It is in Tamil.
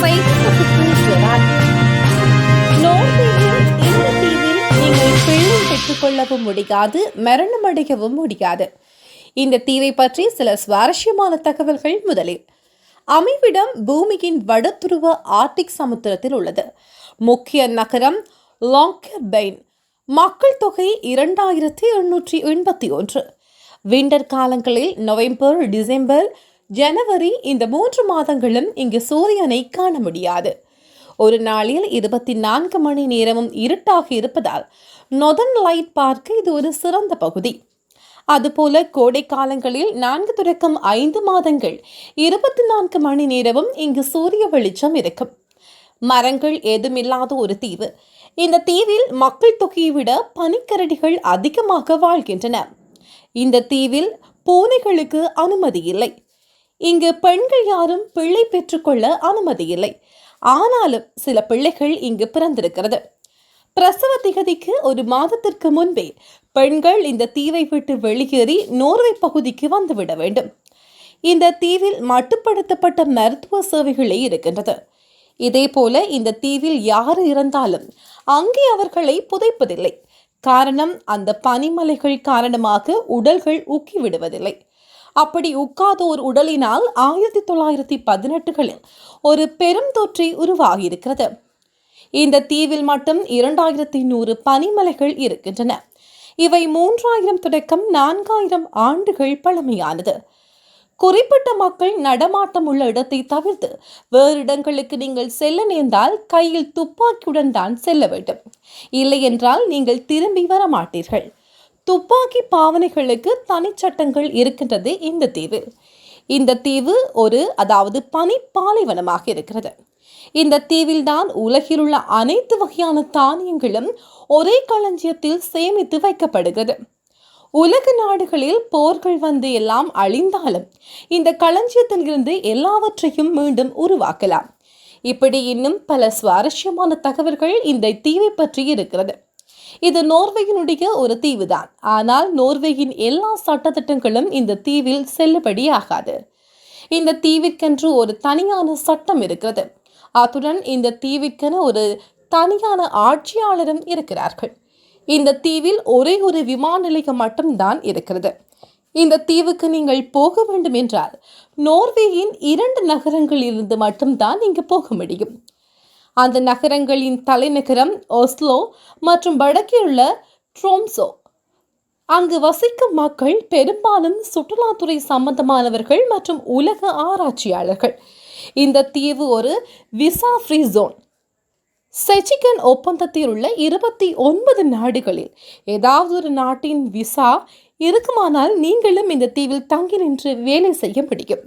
செய்திகள் நீங்கள் பிள்ளை பெற்றுக்கொள்ளவும் முடியாது மரணமடையவும் முடியாது? இந்த தீவை பற்றி சில சுவாரஸ்யமான தகவல்கள் முதலில். அமைவிடம் பூமியின் வடதுருவ ஆர்டிக் சமுத்திரத்தில் உள்ளது. முக்கிய நகரம் லாங்கர்பெயின். மக்கள் தொகை இரண்டாயிரத்தி எண்ணூற்றி எண்பத்தி ஒன்று. விண்டர் காலங்களில் நவம்பர் டிசம்பர் ஜனவரி இந்த மூன்று மாதங்களும் இங்கு சூரியனை காண முடியாது. ஒரு நாளில் இருபத்தி நான்கு மணி நேரமும் இருட்டாக இருப்பதால் நொதன் லைட் பார்க்க இது ஒரு சிறந்த பகுதி. அதுபோல கோடை காலங்களில் நான்கு துறக்கம் ஐந்து மாதங்கள் இருபத்தி நான்கு மணி நேரமும் இங்கு சூரிய வெளிச்சம் இருக்கும். மரங்கள் ஏதுமில்லாத ஒரு தீவு. இந்த தீவில் மக்கள் தொகையை விட பனிக்கரடிகள் அதிகமாக வாழ்கின்றன. இந்த தீவில் பூனைகளுக்கு அனுமதி இல்லை. இங்கு பெண்கள் யாரும் பிள்ளை பெற்றுக்கொள்ள அனுமதி இல்லை. ஆனாலும் சில பிள்ளைகள் இங்கு பிறந்திருக்கிறது. பிரசவ திகதிக்கு ஒரு மாதத்திற்கு முன்பே பெண்கள் இந்த தீவை விட்டு வெளியேறி நோர்வே பகுதிக்கு வந்துவிட வேண்டும். இந்த தீவில் மட்டுப்படுத்தப்பட்ட மருத்துவ சேவைகளே இருக்கின்றது. இதேபோல இந்த தீவில் யார் இறந்தாலும் அங்கே அவர்களை புதைப்பதில்லை. காரணம் அந்த பனிமலைகள் காரணமாக உடல்கள் உக்கி விடுவதில்லை அப்படி உட்காதோர் உடலினால் ஆயிரத்தி தொள்ளாயிரத்தி பதினெட்டுகளில் ஒரு பெரும் தொற்றை உருவாகியிருக்கிறது. இந்த தீவில் மட்டும் இரண்டாயிரத்தி நூறு பனிமலைகள் இருக்கின்றன. இவை மூன்றாயிரம் தொடக்கம் நான்காயிரம் ஆண்டுகள் பழமையானது. குறிப்பிட்ட மக்கள் நடமாட்டம் உள்ள இடத்தை தவிர்த்து வேறு இடங்களுக்கு நீங்கள் செல்ல நேர்ந்தால் கையில் துப்பாக்கியுடன் தான் செல்ல வேண்டும். இல்லை என்றால் நீங்கள் திரும்பி வர மாட்டீர்கள் துப்பாக்கி பாவனைகளுக்கு தனிச்சட்டங்கள் இருக்கின்றது இந்த தீவு. இந்த தீவு ஒரு அதாவது பனி பாலைவனமாக இருக்கிறது. இந்த தீவில்தான் உலகில் உள்ள அனைத்து வகையான தானியங்களும் ஒரே களஞ்சியத்தில் சேமித்து வைக்கப்படுகிறது. உலக நாடுகளில் போர்கள் வந்து எல்லாம் அழிந்தாலும் இந்த களஞ்சியத்தில் இருந்து எல்லாவற்றையும் மீண்டும் உருவாக்கலாம். இப்படி இன்னும் பல சுவாரஸ்யமான தகவல்கள் இந்த தீவை பற்றி இருக்கிறது. இது நோர்வேயினுடைய ஒரு தீவுதான். ஆனால் நோர்வேயின் எல்லா சட்டத்திட்டங்களும் இந்த தீவில் செல்லுபடியாகாது. இந்த தீவிற்கென்று ஒரு தனியான சட்டம் இருக்கிறது. அத்துடன் இந்த தீவிற்கென ஒரு தனியான ஆட்சியாளரும் இருக்கிறார்கள். இந்த தீவில் ஒரே ஒரு விமான நிலையம் மட்டும்தான் இருக்கிறது. இந்த தீவுக்கு நீங்கள் போக வேண்டும் என்றால் நோர்வேயின் இரண்டு நகரங்களிலிருந்து மட்டும்தான் இங்கு போக முடியும். அந்த நகரங்களின் தலைநகரம் ஒஸ்லோ மற்றும் வடக்கிலுள்ள ட்ரோம்சோ. அங்கு வசிக்கும் மக்கள் பெரும்பாலும் சுற்றுலாத்துறை சம்பந்தமானவர்கள் மற்றும் உலக ஆராய்ச்சியாளர்கள். இந்த தீவு ஒரு விசா ஃப்ரீ ஜோன். செச்சிகன் ஒப்பந்தத்தில் உள்ள இருபத்தி ஒன்பது நாடுகளில் ஏதாவது ஒரு நாட்டின் விசா இருக்குமானால் நீங்களும் இந்த தீவில் தங்கி நின்று வேலை செய்ய முடியும்.